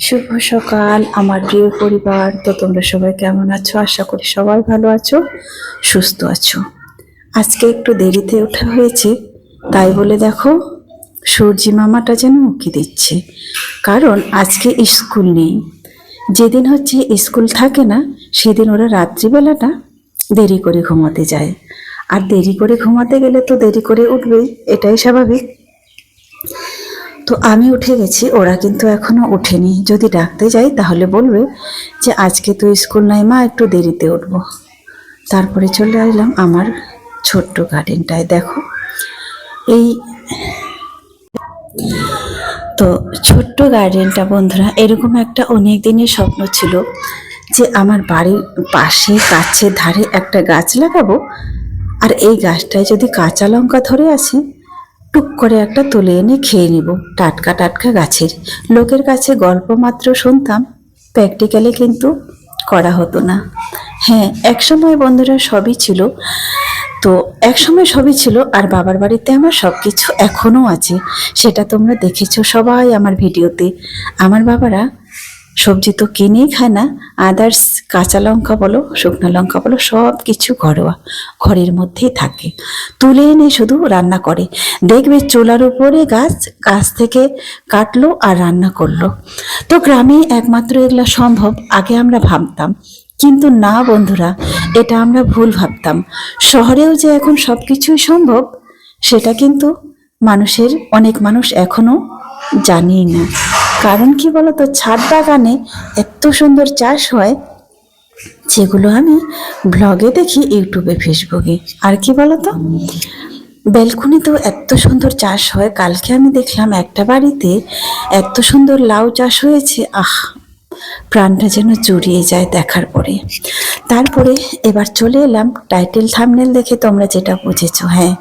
শুভ সকাল, আমার প্রিয় পরিবার। তো তোমরা সবাই কেমন আছো? আশা করি সবাই ভালো আছো, সুস্থ আছো। আজকে একটু দেরিতে ওঠা হয়েছে, তাই বলে দেখো, সূর্যি মামাটা যেন উকি দিচ্ছে। কারণ আজকে স্কুল নেই। যেদিন হচ্ছে স্কুল থাকে না, সেদিন ওরা রাত্রিবেলাটা দেরি করে ঘুমাতে যায়। আর দেরি করে ঘুমাতে গেলে তো দেরি করে উঠবেই, এটাই স্বাভাবিক। তো আমি উঠে গেছি, ওরা কিন্তু এখনও ওঠেনি। যদি ডাকতে যাই তাহলে বলবে যে, আজকে তো স্কুল নাই মা, একটু দেরিতে উঠবো। তারপরে চলে আসলাম আমার ছোট্ট গার্ডেনটায়। দেখো, এই তো ছোট্ট গার্ডেনটা বন্ধুরা, এরকম একটা অনেক দিনের স্বপ্ন ছিল যে, আমার বাড়ির পাশে গাছের ধারে একটা গাছ লাগাবো। আর এই গাছটায় যদি কাঁচা লঙ্কা ধরে আছে টুক করে একটা তুলে এনে খেয়ে নিব, টাটকা টাটকা গাছের। লোকের কাছে গল্প মাত্র শুনতাম প্র্যাকটিক্যালে কিন্তু করা হতো না। হ্যাঁ একসময় বন্ধুরা সবই ছিল। তো একসময় সবই ছিল, আর বাবার বাড়িতে আমার সব কিছু এখনও আছে। সেটা তোমরা দেখেছ সবাই আমার ভিডিওতে। আমার বাবারা সবজি তো কিনেই খায় না। আদার্স কাঁচা লঙ্কা বলো, শুকনো লঙ্কা বলো, সব কিছু ঘরোয়া, ঘরের মধ্যেই থাকে। তুলে এনে শুধু রান্না করে। দেখবে চুলার উপরে গাছ গাছ থেকে কাটলো আর রান্না করল। তো গ্রামে একমাত্র এগুলো সম্ভব, আগে আমরা ভাবতাম। কিন্তু না বন্ধুরা, এটা আমরা ভুল ভাবতাম। শহরেও যে এখন সব কিছুই সম্ভব, সেটা কিন্তু মানুষের, অনেক মানুষ এখনও জানেই না। কারণ কি বলতো? ছাদ বাগানে এত সুন্দর চাষ হয়, যেগুলো আমি ব্লগে দেখি ইউটিউবে ফেসবুকে আর কি বলতো? ব্যালকনিতেও এত সুন্দর চাষ হয়। কালকে আমি দেখলাম একটা বাড়িতে এত সুন্দর লাউ চাষ হয়েছে। আহ! প্রাণটা যেন জুড়িয়ে যায় দেখার পরে। তারপরে এবার চলে এলাম টাইটেল থামনেল দেখে তোমরা যেটা বুঝেছ হ্যাঁ।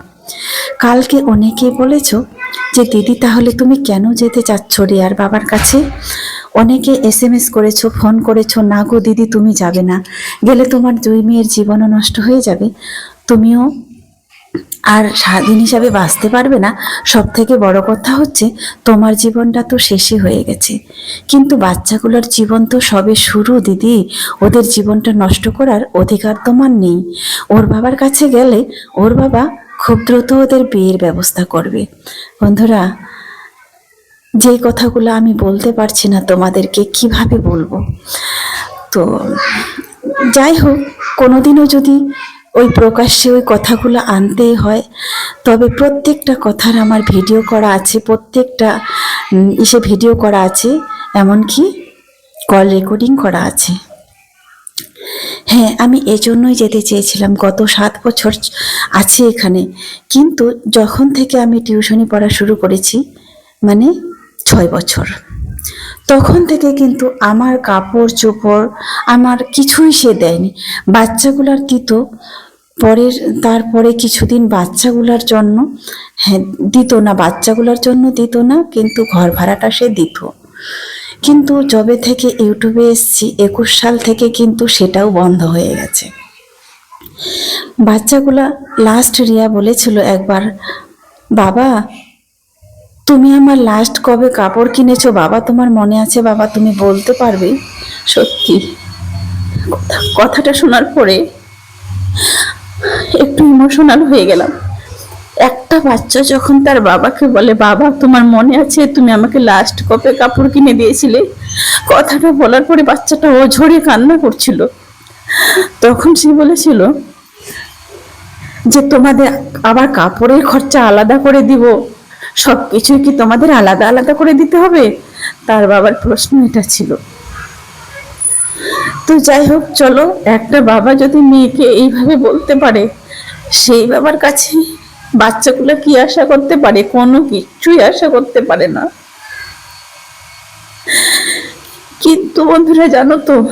কালকে অনেকেই বলেছ যে দিদি, তাহলে তুমি কেন যেতে চাচ্ছ রিয়ার বাবার কাছে? অনেকে এস এম এস করেছ, ফোন করেছ, না গো দিদি, তুমি যাবে না। গেলে তোমার দুই মেয়ের জীবনও নষ্ট হয়ে যাবে। তুমিও আর স্বাধীন হিসাবে বাঁচতে পারবে না। সব থেকে বড় কথা হচ্ছে, তোমার জীবনটা তো শেষই হয়ে গেছে। কিন্তু বাচ্চাগুলোর জীবন তো সবে শুরু, দিদি। ওদের জীবনটা নষ্ট করার অধিকার তোমার নেই। ওর বাবার কাছে গেলে ওর বাবা খুব দ্রুত ওদের বিয়ের ব্যবস্থা করবে। বন্ধুরা যে কথাগুলো আমি বলতে পারছি না, তোমাদেরকে কীভাবে বলব? তো, যাই হোক, কোনোদিনও যদি ওই প্রকাশ্যে ওই কথাগুলো আনতেই হয়, তবে প্রত্যেকটা কথার আমার ভিডিও করা আছে, প্রত্যেকটা ইসে ভিডিও করা আছে, এমনকি কল রেকর্ডিং করা আছে। হ্যাঁ আমি এজন্যই যেতে চেয়েছিলাম। গত সাত বছর আছি এখানে। কিন্তু যখন থেকে আমি টিউশনি পড়া শুরু করেছি মানে ছয় বছর, তখন থেকে কিন্তু আমার কাপড় চোপড় আমার কিছুই সে দেয়নি। বাচ্চাগুলার দিত পরের, তারপরে কিছুদিন বাচ্চাগুলার জন্য হ্যাঁ দিত না, বাচ্চাগুলার জন্য দিত না, কিন্তু ঘর ভাড়াটা সে দিত। কিন্তু যবে থেকে ইউটিউবে এসছি, একুশ সাল থেকে কিন্তু সেটাও বন্ধ হয়ে গেছে। বাচ্চাগুলা লাস্ট রিয়া বলেছিল একবার, বাবা, তুমি আমার লাস্ট কবে কাপড় কিনেছো? বাবা, তোমার মনে আছে? বাবা, তুমি বলতে পারবে? সত্যি, কথা- কথাটা শোনার পরে একটু ইমোশনাল হয়ে গেলাম। একটা বাচ্চা যখন তার বাবাকে বলে, বাবা, তোমার মনে আছে তুমি আমাকে লাস্ট কপে কাপড় কিনে দিয়েছিলে? কথাটা বলার পরে বাচ্চাটা ও ঝরে কান্না করছিল। তখন সে বলেছিল যে, তোমাদের আবার কাপড়ের খরচা আলাদা করে দিব। সব কিছুই কি তোমাদের আলাদা আলাদা করে দিতে হবে? তার বাবার প্রশ্ন এটা ছিল। তো যাই হোক, চলো, একটা বাবা যদি মেয়েকে এইভাবে বলতে পারে, সেই বাবার কাছে বাচ্চাগুলো কি আশা করতে পারে? কোনো কিছুই আশা করতে পারে না। কিন্তু বন্ধুরা, জানো তো,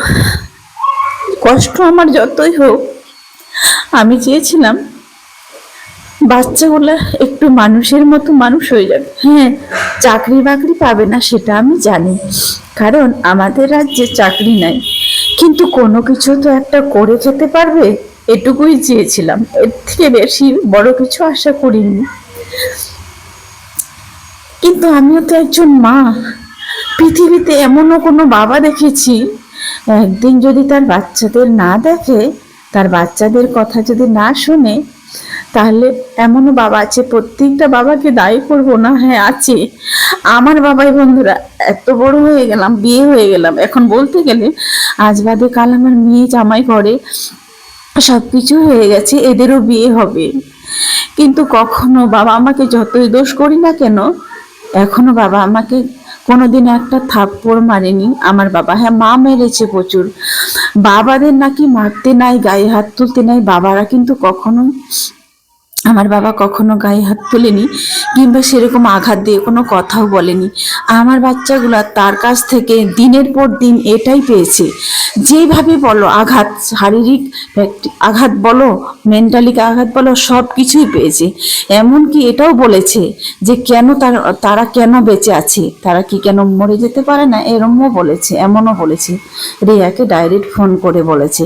কষ্ট আমার যতই হোক, আমি চেয়েছিলাম বাচ্চাগুলা একটু মানুষের মতো মানুষ হয়ে যাবে। হ্যাঁ চাকরি বাকরি পাবে না সেটা আমি জানি। কারণ আমাদের রাজ্যে চাকরি নাই। কিন্তু কোনো কিছু তো একটা করে খেতে পারবে। এটুকুই চেয়েছিলাম। এর থেকে বেশি বড় কিছু আশা করিনি। কিন্তু আমিও তো একজন মা। পৃথিবীতে এমনও কোনো বাবা দেখেছি, একদিন যদি তার বাচ্চাদের না দেখে, তার বাচ্চাদের কথা যদি না শুনে, তাহলে এমনও বাবা আছে, প্রত্যেকটা বাবাকে দায়ী করব না? হ্যাঁ আছে। আমার বাবাই বন্ধুরা, এত বড় হয়ে গেলাম, বিয়ে হয়ে গেলাম। এখন বলতে গেলে, আজ বাদে কাল আমার মেয়ে জামাই করে সব কিছু হয়ে গেছে, এদেরও বিয়ে হবে। কিন্তু কখনো বাবা আমাকে যতই দোষ করি না কেন, এখনও বাবা আমাকে কোনোদিন একটা থাপ্পড় মারেনি। আমার বাবা হ্যাঁ মা মেরেছে প্রচুর। বাবাদের নাকি মারতে নাই, গায়ে হাত তুলতে নাই, বাবারা কিন্তু কখনো আমার বাবা কখনো গায়ে হাত তোলেনি কিংবা সেরকম আঘাত দিয়ে কোনো কথাও বলেনি। আমার বাচ্চাগুলা তার কাছ থেকে দিনের পর দিন এটাই পেয়েছে। যেভাবে বলো, আঘাত, শারীরিক আঘাত বলো মেন্টালি আঘাত বলো সব কিছুই পেয়েছে। এমনকি এটাও বলেছে যে কেন তার তারা কেন বেঁচে আছে? তারা কি কেন মরে যেতে পারে না? এরমও বলেছে, এমনও বলেছে। রিয়াকে ডাইরেক্ট ফোন করে বলেছে।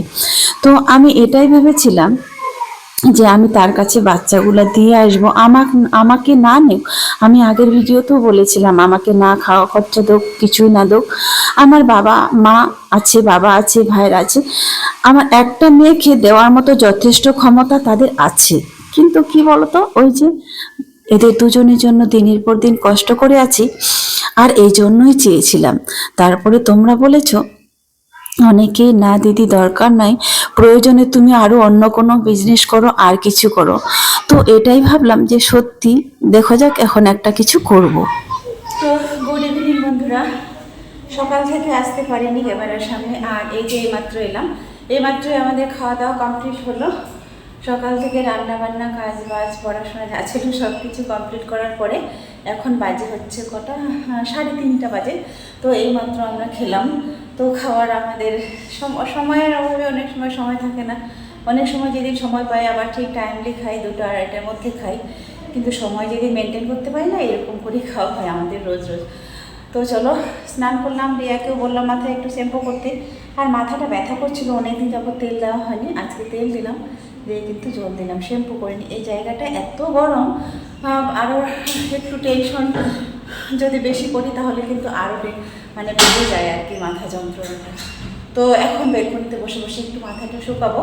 তো আমি এটাই ভেবেছিলাম যে আমি তার কাছে বাচ্চাগুলো দিয়ে আসব। আমাক, আমাকে না নেও আমি আগের ভিডিওতেও বলেছিলাম, আমাকে না খাওয়া খরচা দোক, কিছুই না দোক। আমার বাবা, মা আছে, বাবা আছে, ভাইয়ের আছে। আমার একটা মেয়েকে দেওয়ার মতো যথেষ্ট ক্ষমতা তাদের আছে। কিন্তু কি বলতো, ওই যে এদের দুজনের জন্য দিনের পর দিন কষ্ট করে আছি, আর এই জন্যই চেয়েছিলাম। তারপরে তোমরা বলেছ অনেকে না দিদি দরকার নাই। প্রয়োজনে তুমি আরও অন্য কোনো বিজনেস করো আর কিছু করো। তো এটাই ভাবলাম যে সত্যি দেখো যাক এখন একটা কিছু করব। তো গুড ইভিনিং বন্ধুরা। সকাল থেকে আসতে পারিনি ক্যামেরার সামনে আর এই যে এইমাত্র এলাম। এইমাত্রই আমাদের খাওয়া দাওয়া কমপ্লিট হলো। সকাল থেকে রান্না বান্না কাজ বাজ পড়াশোনা যা ছিল সব কিছু কমপ্লিট করার পরে এখন বাজে হচ্ছে কটা? হ্যাঁ, সাড়ে তিনটা বাজে। তো এইমাত্র আমরা খেলাম। তো খাওয়ার আমাদের সম- সময়ের অভাবে অনেক সময় সময় থাকে না। অনেক সময় যেদিন সময় পাই, আবার ঠিক টাইমলি খাই, দুটো আড়াইটার মধ্যে খাই। কিন্তু সময় যদি মেনটেন করতে পারি না, এরকম করেই খাওয়া হয় আমাদের রোজ রোজ। তো চলো, স্নান করলাম, রিয়াকেও বললাম মাথায় একটু শ্যাম্পু করতে। আর মাথাটা ব্যথা করছিল, অনেকদিন যাবত তেল দেওয়া হয়নি, আজকে তেল দিলাম। দিয়ে কিন্তু জল দিলাম শ্যাম্পু করিনি এই জায়গাটা এত গরম আরও একটু টেনশন যদি বেশি করি, তাহলে কিন্তু আরও মানে বেড়ে যায় আর কি মাথা যন্ত্রণাটা। তো এখন বেলকনিতে বসে বসে একটু মাথাটা শুকাবো।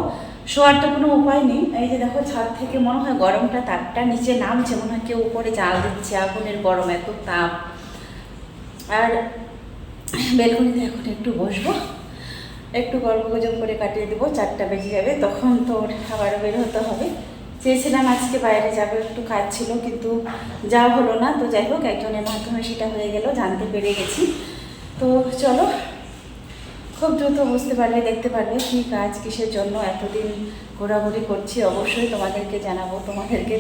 শোয়ার তো কোনো উপায় নেই। এই যে দেখো ছাদ থেকে মনে হয় গরমটা তাপটা নিচে নামছে, মনে হয় কেউ উপরে জাল দিচ্ছে, আগুনের গরম এত তাপ। আর বেলকনিতে এখন একটু বসবো। একটু গল্প গুজব করে কাটিয়ে দেবো, চারটা বেজে যাবে, তখন তো আবারও বের হতে হবে। চেয়েছিলাম আজকে বাইরে যাবে, একটু কাজ ছিল, কিন্তু যা হলো না। তো যাই হোক, একজনের মাধ্যমে সেটা হয়ে গেল, জানতে পেরে গেছি। তো চলো, খুব দ্রুত বুঝতে পারবে দেখতে পারবে কী কাজ কিসের জন্য এতদিন ঘোরাঘুরি করছি। অবশ্যই তোমাদেরকে জানাব। তোমাদেরকে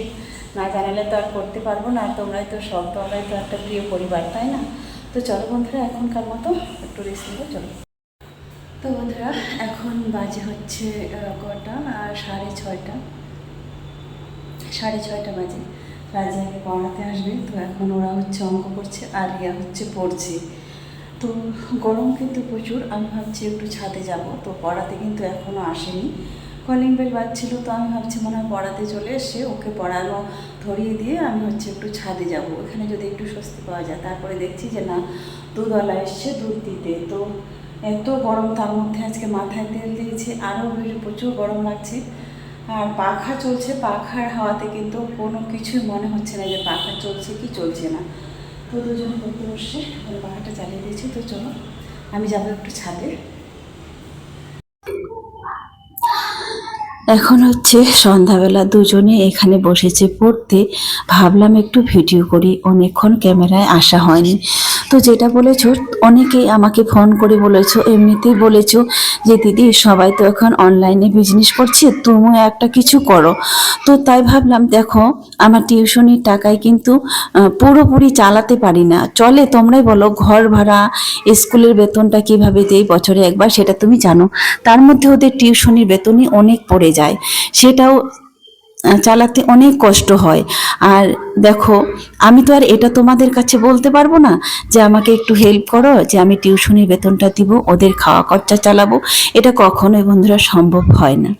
না জানালে তো আর করতে পারব না। তোমরাই তো সব, তোমরাই তো একটা প্রিয় পরিবার, তাই না? তো চলো বন্ধুরা, এখনকার মতো একটু রেস্ট নেব চলো। তো বন্ধুরা, এখন বাজে হচ্ছে কটা? আর সাড়ে ছয়টা। সাড়ে ছয়টা বাজে। রাজিয়াকে পড়াতে আসবে। তো এখন ওরা হচ্ছে অঙ্ক করছে আর রিয়া হচ্ছে পড়ছে। তো গরম কিন্তু প্রচুর, আমি ভাবছি একটু ছাদে যাব। তো পড়াতে কিন্তু এখনও আসেনি। কলিং বেল বাজছিল, তো আমি ভাবছি মনে হয় পড়াতে চলে এসে ওকে পড়ানো ধরিয়ে দিয়ে আমি হচ্ছে একটু ছাদে যাব। ওখানে যদি একটু স্বস্তি পাওয়া যায়। তারপরে দেখছি যে না, দুধওয়ালা এসছে দুধ দিতে। তো এত গরম, তার মধ্যে আজকে মাথায় তেল দিয়েছি। আরও প্রচুর গরম লাগছে। আর পাখা চলছে, পাখার হাওয়াতে কিন্তু কোনো কিছুই মনে হচ্ছে না যে পাখা চলছে কি চলছে না। তো দুজন পড়তে বসছে ওরা পাখাটা চালিয়ে দিয়েছি তো চলো আমি যাব একটু ছাদে। এখন হচ্ছে সন্ধ্যাবেলা দুজনে এখানে বসেছে পড়তে। ভাবলাম একটু ভিডিও করি, অনেকক্ষণ ক্যামেরায় আসা হয়নি। তো যেটা বলেছ, অনেকেই আমাকে ফোন করে বলেছ, এমনিতেই বলেছ যে, দিদি, সবাই তো এখন অনলাইনে বিজনেস করছে, তুমিও একটা কিছু করো। তো তাই ভাবলাম, দেখো, আমার টিউশনির টাকায় কিন্তু পুরোপুরি চালাতে পারি না। চলে তোমরাই বলো, ঘর ভাড়া, স্কুলের বেতনটা কীভাবে দেই বছরে একবার, সেটা তুমি জানো। তার মধ্যে ওদের টিউশনির বেতনই অনেক পড়ে যায়। সেটাও আহ, চালাতে অনেক কষ্ট হয়। আর দেখো আমি তো আর এটা তোমাদের কাছে বলতে পারব না যে আমাকে একটু হেল্প করো যে আমি টিউশনির বেতনটা দিব ওদের খাওয়া খরচা চালাবো। এটা কখনোই বন্ধুরা সম্ভব হয় না।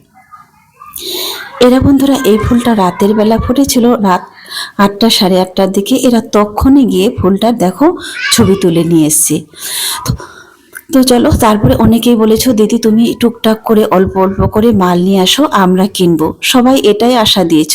এরা বন্ধুরা এই ফুলটা রাতের বেলা ফুটেছিল রাত আটটা সাড়ে আটটার দিকে। এরা তখনই গিয়ে ফুলটার দেখো ছবি তুলে নিয়ে এসছে। তো তো চলো, তারপরে অনেকেই বলেছ, দিদি, তুমি টুকটাক করে অল্প অল্প করে মাল নিয়ে আসো, আমরা কিনবো। সবাই এটাই আশা দিয়েছ।